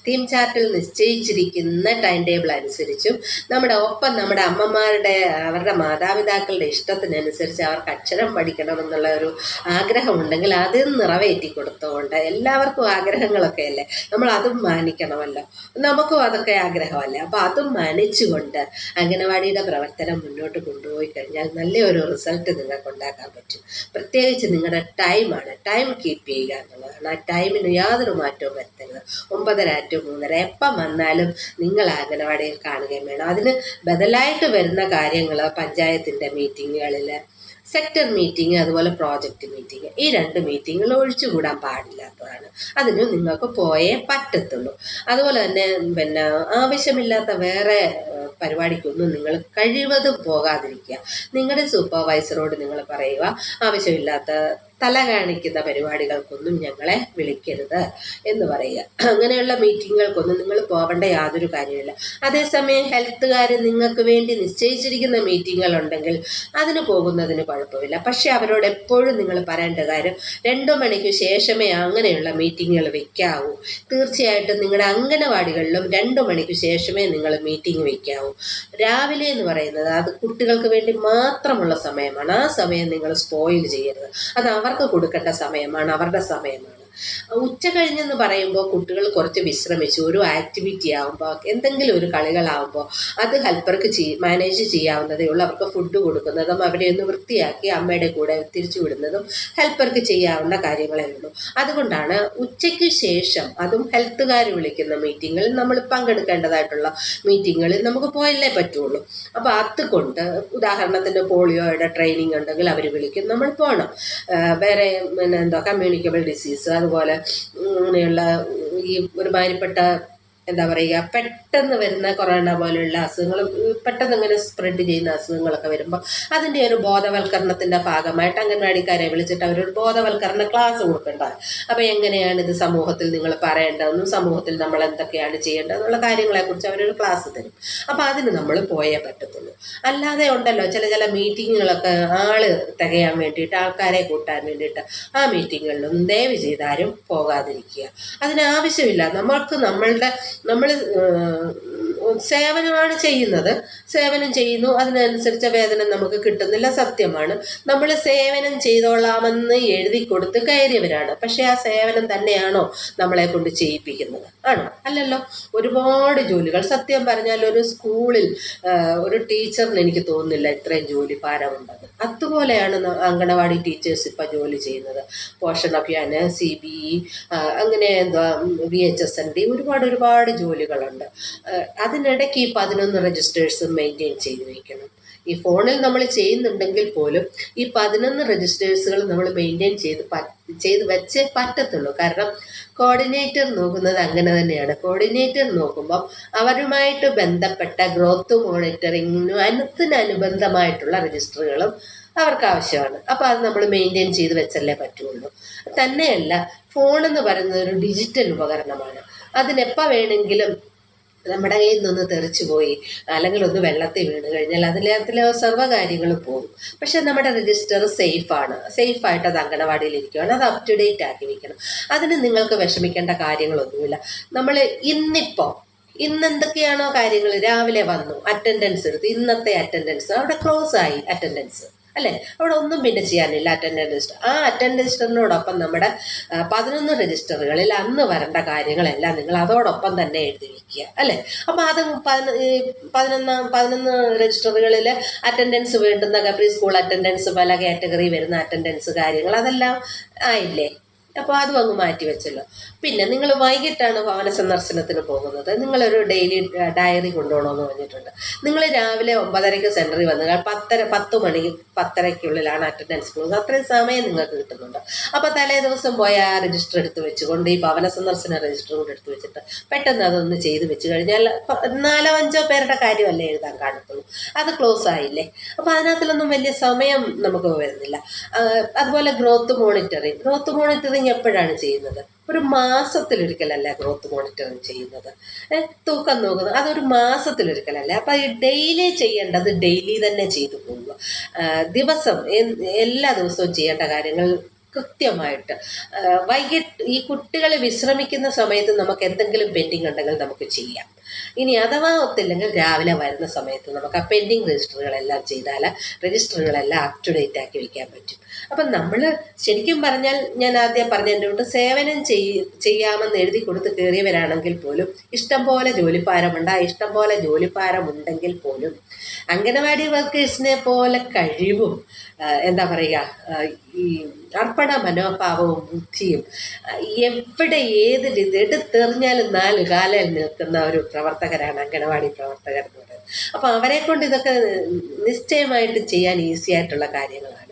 തീം ചാർട്ടിൽ നിശ്ചയിച്ചിരിക്കുന്ന ടൈം ടേബിൾ അനുസരിച്ചും നമ്മുടെ ഒപ്പം നമ്മുടെ അമ്മമാരുടെ അവരുടെ മാതാപിതാക്കളുടെ ഇഷ്ടത്തിനനുസരിച്ച് അവർക്ക് അക്ഷരം പഠിക്കണമെന്നുള്ള ഒരു ആഗ്രഹമുണ്ടെങ്കിൽ അത് നിറവേറ്റി കൊടുത്തുകൊണ്ട് എല്ലാവർക്കും ആഗ്രഹങ്ങളൊക്കെ അല്ലേ? നമ്മൾ അതും മാനിക്കണമല്ലോ. നമുക്കും അതൊക്കെ ആഗ്രഹമല്ലേ? അപ്പോൾ അതും മാനിച്ചുകൊണ്ട് അംഗനവാടിയുടെ പ്രവർത്തനം മുന്നോട്ട് കൊണ്ടുപോയി കഴിഞ്ഞാൽ നല്ലൊരു റിസൾട്ട് നിങ്ങൾക്ക് ഉണ്ടാക്കാൻ പറ്റും. പ്രത്യേകിച്ച് നിങ്ങളുടെ ടൈമാണ് ടൈം കീപ്പ് ചെയ്യുക എന്നുള്ളതാണ്. ആ ടൈമിന് യാതൊരു മാറ്റവും വരുത്തരുത്. ഒമ്പതര ടു മൂന്നര എപ്പം വന്നാലും നിങ്ങൾ അംഗനവാടിയിൽ കാണുകയും വേണം. അതിന് ബദലായിട്ട് വരുന്ന കാര്യങ്ങൾ പഞ്ചായത്തിന്റെ മീറ്റിങ്ങുകളിൽ സെക്ടർ മീറ്റിംഗ് അതുപോലെ പ്രോജക്റ്റ് മീറ്റിംഗ് ഈ രണ്ട് മീറ്റിങ്ങുകൾ ഒഴിച്ചുകൂടാൻ പാടില്ലാത്തതാണ്. അതിന് നിങ്ങൾക്ക് പോയേ പറ്റത്തുള്ളൂ. അതുപോലെ തന്നെ പിന്നെ ആവശ്യമില്ലാത്ത വേറെ പരിപാടിക്കൊന്നും നിങ്ങൾ കഴിവതും പോകാതിരിക്കുക. നിങ്ങളുടെ സൂപ്പർവൈസറോട് നിങ്ങൾ പറയുക ആവശ്യമില്ലാത്ത തല കാണിക്കുന്ന പരിപാടികൾക്കൊന്നും ഞങ്ങളെ വിളിക്കരുത് എന്ന് പറയുക. അങ്ങനെയുള്ള മീറ്റിങ്ങുകൾക്കൊന്നും നിങ്ങൾ പോകേണ്ട യാതൊരു കാര്യമില്ല അതേസമയം ഹെൽത്തുകാർ നിങ്ങൾക്ക് വേണ്ടി നിശ്ചയിച്ചിരിക്കുന്ന മീറ്റിങ്ങുകൾ ഉണ്ടെങ്കിൽ അതിന് പോകുന്നതിന് കുഴപ്പമില്ല. പക്ഷേ അവരോട് എപ്പോഴും നിങ്ങൾ പറയേണ്ട കാര്യം രണ്ടു മണിക്ക് ശേഷമേ അങ്ങനെയുള്ള മീറ്റിങ്ങുകൾ വെക്കാവൂ. തീർച്ചയായിട്ടും നിങ്ങളുടെ അംഗനവാടികളിലും രണ്ടു മണിക്ക് ശേഷമേ നിങ്ങൾ മീറ്റിംഗ് വെക്കാവൂ. രാവിലെ എന്ന് പറയുന്നത് അത് കുട്ടികൾക്ക് വേണ്ടി മാത്രമുള്ള സമയമാണ്. ആ സമയം നിങ്ങൾ സ്പോയിൽ ചെയ്യരുത്. അത് അവർക്ക് കൊടുക്കേണ്ട സമയമാണ് അവരുടെ സമയമാണ്. ഉച്ച കഴിഞ്ഞെന്ന് പറയുമ്പോൾ കുട്ടികൾ കുറച്ച് വിശ്രമിച്ചു ഒരു ആക്ടിവിറ്റി ആകുമ്പോൾ എന്തെങ്കിലും ഒരു കളികളാകുമ്പോൾ അത് ഹെൽപ്പർക്ക് ചെയ് മാനേജ് ചെയ്യാവുന്നതേ ഉള്ളൂ. അവർക്ക് ഫുഡ് കൊടുക്കുന്നതും അവരെ ഒന്ന് വൃത്തിയാക്കി അമ്മയുടെ കൂടെ തിരിച്ചു വിടുന്നതും ഹെൽപ്പർക്ക് ചെയ്യാവുന്ന കാര്യങ്ങളേ ഉള്ളൂ. അതുകൊണ്ടാണ് ഉച്ചയ്ക്ക് ശേഷം അതും ഹെൽത്തുകാർ വിളിക്കുന്ന മീറ്റിങ്ങിൽ നമ്മൾ പങ്കെടുക്കേണ്ടതായിട്ടുള്ള മീറ്റിങ്ങുകളിൽ നമുക്ക് പോയല്ലേ പറ്റുള്ളൂ. അപ്പോൾ അതുകൊണ്ട് ഉദാഹരണത്തിന് പോളിയോയുടെ ട്രെയിനിങ് ഉണ്ടെങ്കിൽ അവർ വിളിക്കും. നമ്മൾ പോകണം വേറെ പിന്നെ എന്തോ കമ്മ്യൂണിക്കബിൾ ഡിസീസ് അതുപോലെ അങ്ങനെയുള്ള ഈ ഒരുമാതിരിപ്പെട്ട എന്താ പറയുക പെട്ടെന്ന് വരുന്ന കൊറോണ പോലെയുള്ള അസുഖങ്ങൾ പെട്ടെന്ന് ഇങ്ങനെ സ്പ്രെഡ് ചെയ്യുന്ന അസുഖങ്ങളൊക്കെ വരുമ്പോൾ അതിന്റെ ഒരു ബോധവൽക്കരണത്തിന്റെ ഭാഗമായിട്ട് അംഗൻവാടിക്കാരെ വിളിച്ചിട്ട് അവരൊരു ബോധവൽക്കരണ ക്ലാസ് കൊടുക്കേണ്ടത് അപ്പോൾ എങ്ങനെയാണ് ഇത് സമൂഹത്തിൽ നിങ്ങൾ പറയേണ്ടതെന്നും സമൂഹത്തിൽ നമ്മൾ എന്തൊക്കെയാണ് ചെയ്യേണ്ടതെന്നുള്ള കാര്യങ്ങളെക്കുറിച്ച് അവരൊരു ക്ലാസ് തരും. അപ്പോൾ അതിന് നമ്മൾ പോയേ പറ്റത്തുള്ളൂ. അല്ലാതെ ഉണ്ടല്ലോ ചില ചില മീറ്റിങ്ങുകളൊക്കെ ആൾ തികയാൻ വേണ്ടിയിട്ട് ആൾക്കാരെ കൂട്ടാൻ വേണ്ടിയിട്ട് ആ മീറ്റിങ്ങുകളിലൊന്നും ദയവ് ചെയ്താരും പോകാതിരിക്കുക. അതിനാവശ്യമില്ല നമ്മൾക്ക് നമ്മളുടെ നമ്മൾ സേവനമാണ് ചെയ്യുന്നത്. സേവനം ചെയ്യുന്നു. അതിനനുസരിച്ച വേതനം നമുക്ക് കിട്ടുന്നില്ല. സത്യമാണ്. നമ്മൾ സേവനം ചെയ്തോളാമെന്ന് എഴുതി കൊടുത്ത് കയറിയവരാണ്. പക്ഷേ ആ സേവനം തന്നെയാണോ നമ്മളെ കൊണ്ട് ചെയ്യിപ്പിക്കുന്നത്? ആണോ? അല്ലല്ലോ. ഒരുപാട് ജോലികൾ. സത്യം പറഞ്ഞാൽ ഒരു സ്കൂളിൽ ഒരു ടീച്ചറിന് എനിക്ക് തോന്നുന്നില്ല ഇത്രയും ജോലി ഭാരമുണ്ടെന്ന്. അതുപോലെയാണ് അങ്കണവാടി ടീച്ചേഴ്സ് ഇപ്പം ജോലി ചെയ്യുന്നത്. പോഷൺ അഭിയാന് സി ബി ഇ അങ്ങനെ എന്താ V H S N D ഒരുപാട് ഒരുപാട് ജോലികളുണ്ട്. ആ, അതിനിടയ്ക്ക് ഈ പതിനൊന്ന് രജിസ്റ്റേഴ്സും മെയിന്റെയിൻ ചെയ്ത് വയ്ക്കണം ഈ ഫോണിൽ നമ്മൾ ചെയ്യുന്നുണ്ടെങ്കിൽ പോലും ഈ പതിനൊന്ന് രജിസ്റ്റേഴ്സുകൾ നമ്മൾ മെയിന്റെയിൻ ചെയ്ത് ചെയ്ത് വെച്ചേ പറ്റത്തുള്ളൂ. കാരണം കോർഡിനേറ്റർ നോക്കുന്നത് അങ്ങനെ തന്നെയാണ്. കോർഡിനേറ്റർ നോക്കുമ്പം അവരുമായിട്ട് ബന്ധപ്പെട്ട ഗ്രോത്ത് മോണിറ്ററിങ്ങിനും അതിനനുബന്ധമായിട്ടുള്ള രജിസ്റ്ററുകളും അവർക്ക് ആവശ്യമാണ്. അപ്പോൾ അത് നമ്മൾ മെയിന്റെയിൻ ചെയ്ത് വെച്ചല്ലേ പറ്റുള്ളൂ. തന്നെയല്ല ഫോൺ എന്ന് പറയുന്നത് ഒരു ഡിജിറ്റൽ ഉപകരണമാണ്. അതിനെപ്പോൾ വേണമെങ്കിലും നമ്മുടെ കയ്യിൽ നിന്ന് തെറിച്ചു പോയി അല്ലെങ്കിൽ ഒന്ന് വെള്ളത്തിൽ വീണ് കഴിഞ്ഞാൽ അതിലെ സർവ കാര്യങ്ങളും പോകും. പക്ഷെ നമ്മുടെ രജിസ്റ്റർ സേഫാണ് സേഫായിട്ട് അത് അങ്കണവാടിയിൽ ഇരിക്കുകയാണ് അത് അപ് ടു ഡേറ്റ് ആക്കി വെക്കണം. അതിന് നിങ്ങൾക്ക് വിഷമിക്കേണ്ട കാര്യങ്ങളൊന്നുമില്ല. നമ്മൾ ഇന്നിപ്പോൾ ഇന്ന് എന്തൊക്കെയാണോ കാര്യങ്ങൾ? രാവിലെ വന്നു അറ്റൻഡൻസ് എടുത്തു. ഇന്നത്തെ അറ്റൻഡൻസ് അവിടെ ക്ലോസ് ആയി അറ്റൻഡൻസ് അല്ലേ? അവിടെ ഒന്നും പിന്നെ ചെയ്യാനില്ല അറ്റൻഡൻസ് രജിസ്റ്റർ ആ അറ്റൻഡൻസ് രജിസ്റ്ററിനോടൊപ്പം നമ്മുടെ പതിനൊന്ന് രജിസ്റ്ററുകളിൽ അന്ന് വരേണ്ട കാര്യങ്ങളെല്ലാം നിങ്ങൾ അതോടൊപ്പം തന്നെ എഴുതി വയ്ക്കുക അല്ലേ? അപ്പോൾ അത് പതിനൊന്നാം പതിനൊന്ന് രജിസ്റ്ററുകളിൽ അറ്റൻഡൻസ് വേണ്ടുന്ന പ്രീ സ്കൂൾ അറ്റൻഡൻസ് പല കാറ്റഗറി വരുന്ന അറ്റൻഡൻസ് കാര്യങ്ങൾ അതെല്ലാം ആയില്ലേ? അപ്പോൾ അതും അങ്ങ് മാറ്റി വെച്ചല്ലോ. പിന്നെ നിങ്ങൾ വൈകിട്ടാണ് ഭവന സന്ദർശനത്തിന് പോകുന്നത്. നിങ്ങളൊരു ഡെയിലി ഡയറി കൊണ്ടുപോകണമെന്ന് പറഞ്ഞിട്ടുണ്ട്. നിങ്ങൾ രാവിലെ ഒമ്പതരയ്ക്ക് സെന്ററിൽ വന്നു പത്തര പത്ത് മണി പത്തരയ്ക്കുള്ളിലാണ് അറ്റൻഡൻസ് ക്ലോസ് അത്രയും സമയം നിങ്ങൾക്ക് കിട്ടുന്നുണ്ട്. അപ്പോൾ തലേ ദിവസം പോയ ആ രജിസ്റ്റർ എടുത്ത് വെച്ചുകൊണ്ട് ഈ ഭവന സന്ദർശന രജിസ്റ്റർ കൂടെ എടുത്ത് വെച്ചിട്ട് പെട്ടെന്ന് അതൊന്ന് ചെയ്ത് വെച്ച് കഴിഞ്ഞാൽ നാലോ അഞ്ചോ പേരുടെ കാര്യമല്ലേ എഴുതാൻ കാണത്തുള്ളൂ. അത് ക്ലോസ് ആയില്ലേ? അപ്പോൾ അതിനകത്തിലൊന്നും വലിയ സമയം നമുക്ക് വരുന്നില്ല. അതുപോലെ ഗ്രോത്ത് മോണിറ്ററിങ് ഗ്രോത്ത് മോണിറ്ററിങ് എപ്പോഴാണ് ചെയ്യുന്നത്? ഒരു മാസത്തിലൊരിക്കലല്ല ഗ്രോത്ത് മോണിറ്ററിങ് ചെയ്യുന്നത്? തൂക്കം നോക്കുന്നത്. അതൊരു മാസത്തിലൊരിക്കലല്ലേ? അപ്പോൾ ഈ ഡെയിലി ചെയ്യേണ്ടത് ഡെയിലി തന്നെ ചെയ്തു പോകുക ദിവസം എല്ലാ ദിവസവും ചെയ്യേണ്ട കാര്യങ്ങൾ കൃത്യമായിട്ട് വൈകിട്ട് ഈ കുട്ടികൾ വിശ്രമിക്കുന്ന സമയത്ത് നമുക്ക് എന്തെങ്കിലും പെൻഡിങ് ഉണ്ടെങ്കിൽ നമുക്ക് ചെയ്യാം. ഇനി അഥവാ ഒത്തില്ലെങ്കിൽ രാവിലെ വരുന്ന സമയത്ത് നമുക്ക് ആ പെൻഡിങ് രജിസ്റ്ററുകളെല്ലാം ചെയ്താൽ രജിസ്റ്ററുകളെല്ലാം അപ് ടു ഡേറ്റ് ആക്കി വെക്കാൻ പറ്റും. അപ്പം നമ്മൾ ശരിക്കും പറഞ്ഞാൽ ഞാൻ ആദ്യം പറഞ്ഞതിന്റെ കൊണ്ട് സേവനം ചെയ് ചെയ്യാമെന്ന് എഴുതി കൊടുത്ത് കയറിയവരാണെങ്കിൽ പോലും ഇഷ്ടംപോലെ ജോലിഭാരമുണ്ട്. ആ ഇഷ്ടംപോലെ ജോലിഭാരമുണ്ടെങ്കിൽ പോലും അംഗനവാടി വർക്കേഴ്സിനെ പോലെ കഴിവും എന്താ പറയുക ഈ അർപ്പണ മനോഭാവവും ബുദ്ധിയും എവിടെ ഏത് രീതി എടുത്തെറിഞ്ഞാലും നാല് കാലിൽ നിൽക്കുന്ന ഒരു പ്രവർത്തകരാണ് അംഗനവാടി പ്രവർത്തകർ എന്ന് പറയുന്നത്. അപ്പോൾ അവരെ കൊണ്ട് ഇതൊക്കെ നിശ്ചയമായിട്ട് ചെയ്യാൻ ഈസി ആയിട്ടുള്ള കാര്യങ്ങളാണ്.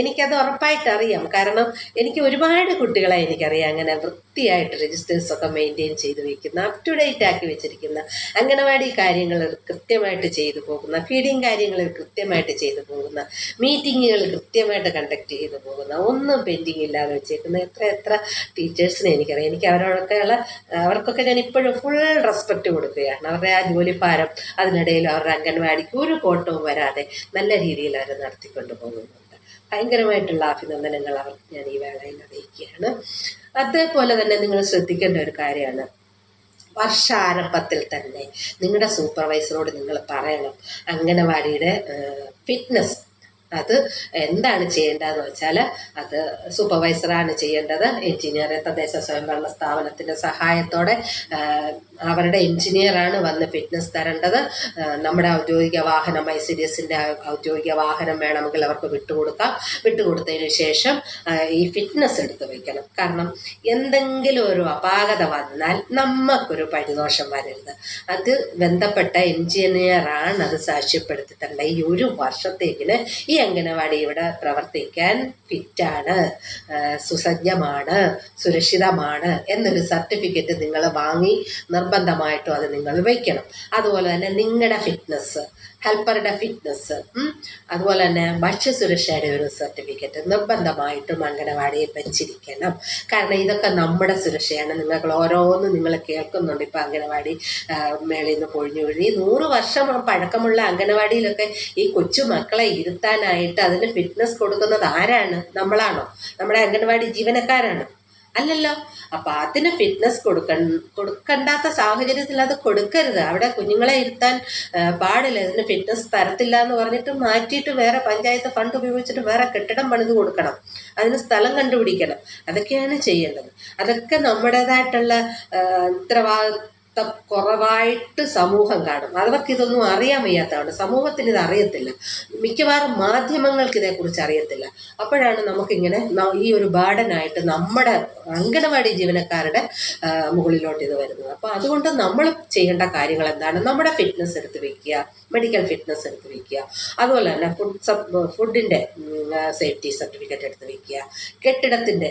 എനിക്കത് ഉറപ്പായിട്ട് അറിയാം കാരണം എനിക്ക് ഒരുപാട് കുട്ടികളെ എനിക്കറിയാം. അങ്ങനെ വൃത്തിയായിട്ട് രജിസ്റ്റേഴ്സൊക്കെ മെയിന്റെയിൻ ചെയ്ത് വെക്കുന്ന അപ് ടു ഡേറ്റ് ആക്കി വെച്ചിരിക്കുന്ന അംഗനവാടി കാര്യങ്ങൾ കൃത്യമായിട്ട് ചെയ്തു പോകുന്ന ഫീഡിങ് കാര്യങ്ങൾ കൃത്യമായിട്ട് ചെയ്തു പോകുന്ന മീറ്റിങ്ങുകൾ കൃത്യമായിട്ട് കണ്ടക്ട് ചെയ്തു പോകുന്ന ഒന്നും പെൻഡിങ് ഇല്ലാതെ വെച്ചേക്കുന്ന എത്ര എത്ര ടീച്ചേഴ്സിനെ എനിക്കറിയാം. എനിക്ക് അവരോടൊക്കെയുള്ള അവർക്കൊക്കെ ഞാൻ ഇപ്പോഴും ഫുൾ റെസ്പെക്റ്റ് കൊടുക്കുകയാണ്. അവരുടെ ആ ജോലിഭാരം അതിനിടയിൽ അവരുടെ അംഗൻവാടിക്ക് ഒരു കോട്ടവും വരാതെ നല്ല രീതിയിൽ അവർ നടത്തിക്കൊണ്ട് പോകുന്നുണ്ട് ഭയങ്കരമായിട്ടുള്ള അഭിനന്ദനങ്ങൾ അവർക്ക് ഞാൻ ഈ വേളയിൽ അറിയിക്കുകയാണ്. അതേപോലെ തന്നെ നിങ്ങൾ ശ്രദ്ധിക്കേണ്ട ഒരു കാര്യമാണ്. വർഷാരംഭത്തിൽ തന്നെ നിങ്ങളുടെ സൂപ്പർവൈസറോട് നിങ്ങൾ പറയണം. അംഗനവാടിയുടെ ഫിറ്റ്നസ് അത് എന്താണ് ചെയ്യേണ്ടതെന്ന് വെച്ചാൽ അത് സൂപ്പർവൈസറാണ് ചെയ്യേണ്ടത്. എഞ്ചിനീയർ തദ്ദേശ സ്വയംഭരണ സ്ഥാപനത്തിന്റെ സഹായത്തോടെ അവരുടെ എഞ്ചിനീയറാണ് വന്ന് ഫിറ്റ്നസ് തരേണ്ടത്. നമ്മുടെ ഔദ്യോഗിക വാഹനം ഐ സി ഡി എസിന്റെ ഔദ്യോഗിക വാഹനം വേണമെങ്കിൽ അവർക്ക് വിട്ടുകൊടുക്കാം. വിട്ടുകൊടുത്തതിന് ശേഷം ഈ ഫിറ്റ്നസ് എടുത്ത് വയ്ക്കണം കാരണം എന്തെങ്കിലും ഒരു അപാകത വന്നാൽ നമുക്കൊരു പരിദോഷം വരരുത്. അത് ബന്ധപ്പെട്ട എഞ്ചിനീയറാണ് അത് സാക്ഷ്യപ്പെടുത്തി ഈ ഒരു വർഷത്തേക്കിന് ഈ അംഗനവാടി ഇവിടെ പ്രവർത്തിക്കാൻ ഫിറ്റാണ് സുസജ്ജമാണ് സുരക്ഷിതമാണ് എന്നൊരു സർട്ടിഫിക്കറ്റ് നിങ്ങൾ വാങ്ങി നിർബന്ധമായിട്ടും അത് നിങ്ങൾ വയ്ക്കണം അതുപോലെ തന്നെ നിങ്ങളുടെ ഫിറ്റ്നസ് ഹെൽപ്പറുടെ ഫിറ്റ്നസ് അതുപോലെ തന്നെ ഭക്ഷ്യസുരക്ഷയുടെ ഒരു സർട്ടിഫിക്കറ്റ് നിർബന്ധമായിട്ടും അംഗനവാടിയിൽ വെച്ചിരിക്കണം. കാരണം ഇതൊക്കെ നമ്മുടെ സുരക്ഷയാണ്. നിങ്ങൾ ഓരോന്നും നിങ്ങൾ കേൾക്കുന്നുണ്ട്. ഇപ്പം അംഗനവാടി മേളയിൽ നിന്ന് പൊഴിഞ്ഞു ഈ നൂറ് വർഷം പഴക്കമുള്ള അംഗനവാടിയിലൊക്കെ ഈ കൊച്ചു മക്കളെ ഇരുത്താനായിട്ട് അതിന് ഫിറ്റ്നസ് കൊടുക്കുന്നത് ആരാണ്? നമ്മളാണോ? നമ്മുടെ അംഗനവാടി ജീവനക്കാരാണ്. അല്ലല്ലോ. അപ്പം അതിന് ഫിറ്റ്നസ് കൊടുക്ക കൊടുക്കണ്ടാത്ത സാഹചര്യത്തിൽ അത് കൊടുക്കരുത്. അവിടെ കുഞ്ഞുങ്ങളെ ഇരുത്താൻ പാടില്ല. ഇതിന് ഫിറ്റ്നസ് തരത്തില്ല എന്ന് പറഞ്ഞിട്ട് മാറ്റിയിട്ട് വേറെ പഞ്ചായത്ത് ഫണ്ട് ഉപയോഗിച്ചിട്ട് വേറെ കെട്ടിടം പണിത് കൊടുക്കണം. അതിന് സ്ഥലം കണ്ടുപിടിക്കണം. അതൊക്കെയാണ് ചെയ്യേണ്ടത്. അതൊക്കെ നമ്മുടേതായിട്ടുള്ള ആ, ഉത്തരവാ കുറവായിട്ട് സമൂഹം കാണും അവർക്ക് ഇതൊന്നും അറിയാൻ വയ്യാത്തതാണ് സമൂഹത്തിന് ഇത് അറിയത്തില്ല. മിക്കവാറും മാധ്യമങ്ങൾക്ക് ഇതേക്കുറിച്ച് അറിയത്തില്ല. അപ്പോഴാണ് നമുക്കിങ്ങനെ ഈ ഒരു ബാഡനായിട്ട് നമ്മുടെ അങ്കണവാടി ജീവനക്കാരുടെ മുകളിലോട്ട് ഇത് വരുന്നത്. അപ്പോൾ അതുകൊണ്ട് നമ്മൾ ചെയ്യേണ്ട കാര്യങ്ങൾ എന്താണ്? നമ്മുടെ ഫിറ്റ്നസ് എടുത്ത് വയ്ക്കുക മെഡിക്കൽ ഫിറ്റ്നസ് എടുത്ത് വയ്ക്കുക അതുപോലെ തന്നെ ഫുഡ് ഫുഡിന്റെ സേഫ്റ്റി സർട്ടിഫിക്കറ്റ് എടുത്ത് വയ്ക്കുക കെട്ടിടത്തിന്റെ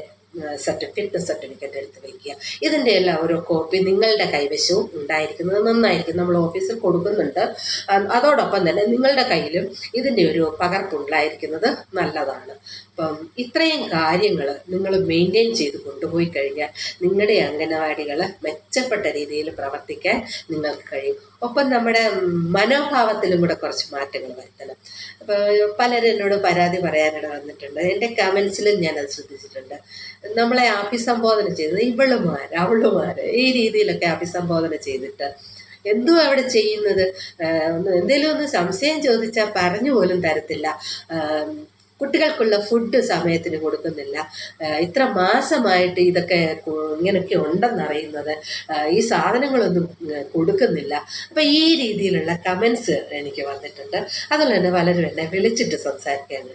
സർട്ടി ഫിറ്റ്നസ് സർട്ടിഫിക്കറ്റ് എടുത്ത് വെക്കുക. ഇതിന്റെ എല്ലാം ഓരോ കോപ്പി നിങ്ങളുടെ കൈവശവും ഉണ്ടായിരിക്കുന്നത് നന്നായിരിക്കും. നമ്മൾ ഓഫീസിൽ കൊടുക്കുന്നുണ്ട്. അതോടൊപ്പം തന്നെ നിങ്ങളുടെ കയ്യിലും ഇതിന്റെ ഒരു പകർപ്പുണ്ടായിരിക്കുന്നത് നല്ലതാണ്. അപ്പം ഇത്രയും കാര്യങ്ങൾ നിങ്ങൾ മെയിന്റെയിൻ ചെയ്ത് കൊണ്ടുപോയി കഴിഞ്ഞാൽ നിങ്ങളുടെ അംഗനവാടികൾ മെച്ചപ്പെട്ട രീതിയിൽ പ്രവർത്തിക്കാൻ നിങ്ങൾക്ക് കഴിയും. ഒപ്പം നമ്മുടെ മനോഭാവത്തിലും കൂടെ കുറച്ച് മാറ്റങ്ങൾ വരുത്തണം. പലരും എന്നോട് പരാതി പറയാനിട വന്നിട്ടുണ്ട്. എന്റെ കമൻസിലും അത് ശ്രദ്ധിച്ചിട്ടുണ്ട്. നമ്മളെ അഭിസംബോധന ചെയ്തത് ഇവളുമാർ അവളുമാർ ഈ രീതിയിലൊക്കെ അഭിസംബോധന ചെയ്തിട്ട് എന്തുവാ അവിടെ ചെയ്യുന്നത്? എന്തെങ്കിലും ഒന്ന് സംശയം ചോദിച്ചാൽ പറഞ്ഞു പോലും തരത്തില്ല കുട്ടികൾക്കുള്ള ഫുഡ് സമയത്തിന് കൊടുക്കുന്നില്ല. ഇത്ര മാസമായിട്ട് ഇതൊക്കെ ഇങ്ങനെയൊക്കെ ഉണ്ടെന്നറിയുന്നത്. ഈ സാധനങ്ങളൊന്നും കൊടുക്കുന്നില്ല. അപ്പം ഈ രീതിയിലുള്ള കമൻസ് എനിക്ക് വന്നിട്ടുണ്ട്. അതുപോലെ തന്നെ പലരും എന്നെ വിളിച്ചിട്ട് സംസാരിക്കാൻ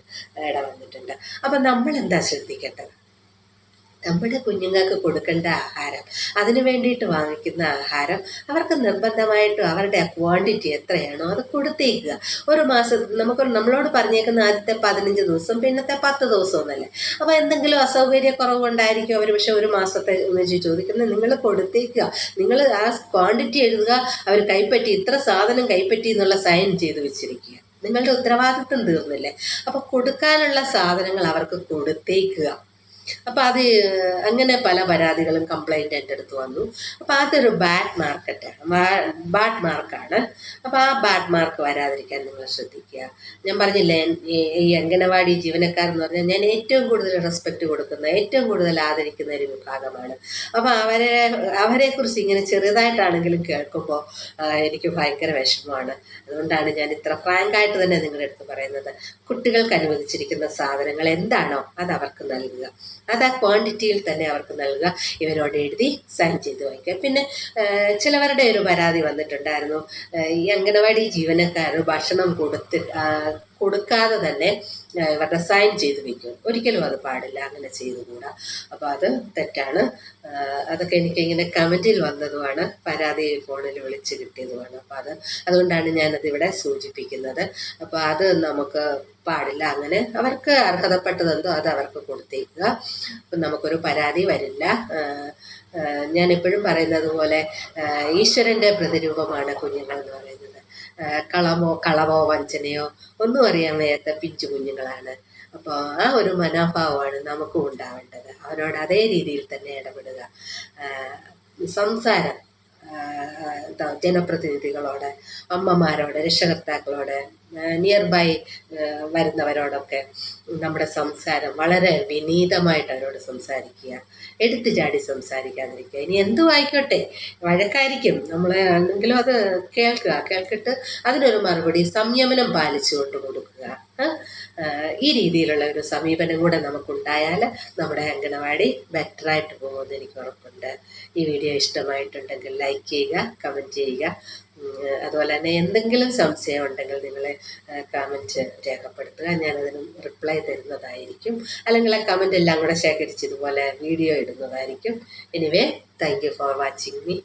ഇട വന്നിട്ടുണ്ട്. അപ്പം നമ്മളെന്താ ശ്രദ്ധിക്കേണ്ടത്? നമ്മുടെ കുഞ്ഞുങ്ങൾക്ക് കൊടുക്കേണ്ട ആഹാരം അതിനു വേണ്ടിയിട്ട് വാങ്ങിക്കുന്ന ആഹാരം അവർക്ക് നിർബന്ധമായിട്ടും അവരുടെ ക്വാണ്ടിറ്റി എത്രയാണോ അത് കൊടുത്തേക്കുക. ഒരു മാസം നമുക്ക് നമ്മളോട് പറഞ്ഞേക്കുന്ന ആദ്യത്തെ പതിനഞ്ച് ദിവസം പിന്നത്തെ പത്ത് ദിവസം എന്നല്ലേ. അപ്പോൾ എന്തെങ്കിലും അസൗകര്യ കുറവുണ്ടായിരിക്കും അവർ പക്ഷേ ഒരു മാസത്തെ വെച്ച് ചോദിക്കുന്നത് നിങ്ങൾ കൊടുത്തേക്കുക. നിങ്ങൾ ആ ക്വാണ്ടിറ്റി എഴുതുക അവർ കൈപ്പറ്റി ഇത്ര സാധനം കൈപ്പറ്റി എന്നുള്ള സൈൻ ചെയ്ത് വെച്ചിരിക്കുക. നിങ്ങളുടെ ഉത്തരവാദിത്വം തീർന്നില്ലേ. അപ്പോൾ കൊടുക്കാനുള്ള സാധനങ്ങൾ അവർക്ക് കൊടുത്തേക്കുക. അപ്പോൾ അത് അങ്ങനെ പല പരാതികളും കംപ്ലൈന്റ് എന്റെ അടുത്ത് വന്നു. അപ്പോൾ അതൊരു ബാഡ് മാർക്കറ്റ് ബാഡ് മാർക്കാണ് അപ്പോൾ ആ ബാഡ് മാർക്ക് വരാതിരിക്കാൻ നിങ്ങൾ ശ്രദ്ധിക്കുക. ഞാൻ പറഞ്ഞില്ലേ ഈ അംഗനവാടി ജീവനക്കാർ എന്ന് പറഞ്ഞാൽ ഞാൻ ഏറ്റവും കൂടുതൽ റെസ്പെക്റ്റ് കൊടുക്കുന്ന ഏറ്റവും കൂടുതൽ ആദരിക്കുന്ന ഒരു വിഭാഗമാണ്. അപ്പോൾ അവരെ അവരെക്കുറിച്ച് ഇങ്ങനെ ചെറുതായിട്ടാണെങ്കിലും കേൾക്കുമ്പോൾ എനിക്ക് ഭയങ്കര വിഷമമാണ്. അതുകൊണ്ടാണ് ഞാൻ ഇത്ര ഫ്രാങ്കായിട്ട് തന്നെ നിങ്ങളുടെ അടുത്ത് പറയുന്നത്. കുട്ടികൾക്ക് അനുവദിച്ചിരിക്കുന്ന സാധനങ്ങൾ എന്താണോ അത് അവർക്ക് നൽകുക. അത് ആ ക്വാണ്ടിറ്റിയിൽ തന്നെ അവർക്ക് നൽകുക. ഇവരോട് എഴുതി സൈൻ ചെയ്ത് വയ്ക്കുക. പിന്നെ ചിലവരുടെ ഒരു പരാതി വന്നിട്ടുണ്ടായിരുന്നു. ഈ അംഗനവാടി ജീവനക്കാർ ഭക്ഷണം കൊടുത്ത് കൊടുക്കാതെ തന്നെ ഇവരുടെ സൈൻ ചെയ്ത് വെക്കും. ഒരിക്കലും അത് പാടില്ല അങ്ങനെ ചെയ്തുകൂടാ. അപ്പോൾ അത് തെറ്റാണ്. അതൊക്കെ എനിക്ക് ഇങ്ങനെ കമന്റിൽ വന്നതുമാണ്. പരാതി ഫോണിൽ വിളിച്ച് കിട്ടിയതുമാണ്. അപ്പോൾ അത് അതുകൊണ്ടാണ് ഞാനത് ഇവിടെ സൂചിപ്പിക്കുന്നത്. അപ്പോൾ അത് നമുക്ക് പാടില്ല. അങ്ങനെ അവർക്ക് അർഹതപ്പെട്ടതെന്തോ അത് അവർക്ക് കൊടുത്തേക്കുക. അപ്പം നമുക്കൊരു പരാതി വരില്ല. ഞാൻ എപ്പോഴും പറയുന്നത് പോലെ ഈശ്വരന്റെ പ്രതിരൂപമാണ് കുഞ്ഞുങ്ങൾ എന്ന് പറയുന്നത്. കളമോ കളവോ വഞ്ചനയോ ഒന്നും അറിയാൻ വയ്യാത്ത പിഞ്ചു കുഞ്ഞുങ്ങളാണ്. അപ്പോൾ ആ ഒരു മനോഭാവമാണ് നമുക്കും ഉണ്ടാവേണ്ടത്. അവരോട് അതേ രീതിയിൽ തന്നെ ഇടപെടുക. സംസാരം എന്താ ജനപ്രതിനിധികളോട് അമ്മമാരോട് രക്ഷകർത്താക്കളോട് നിയർ ബൈ വരുന്നവരോടൊക്കെ നമ്മുടെ സംസാരം വളരെ വിനീതമായിട്ട് അവരോട് സംസാരിക്കുക എടുത്തു ചാടി സംസാരിക്കാതിരിക്കുക. ഇനി എന്തു ആയിക്കോട്ടെ വഴക്കായിരിക്കും. നമ്മളെ എന്തെങ്കിലും അത് കേൾക്കുക. കേൾക്കിട്ട് അതിനൊരു മറുപടി സംയമനം പാലിച്ചുകൊണ്ട് കൊടുക്കുക. ഈ രീതിയിലുള്ള ഒരു സമീപനം കൂടെ നമുക്കുണ്ടായാൽ നമ്മുടെ അംഗനവാടി ബെറ്ററായിട്ട് പോകുമെന്ന് എനിക്ക് ഉറപ്പുണ്ട്. ഈ വീഡിയോ ഇഷ്ടമായിട്ടുണ്ടെങ്കിൽ ലൈക്ക് ചെയ്യുക കമന്റ് ചെയ്യുക. അതുപോലെ തന്നെ എന്തെങ്കിലും സംശയം ഉണ്ടെങ്കിൽ നിങ്ങൾ കമന്റ് രേഖപ്പെടുത്തുക. ഞാനതിന് റിപ്ലൈ തരുന്നതായിരിക്കും. അല്ലെങ്കിൽ ആ കമന്റ് എല്ലാം കൂടെ ശേഖരിച്ച് ഇതുപോലെ വീഡിയോ ഇടുന്നതായിരിക്കും. Anyway thank you for watching me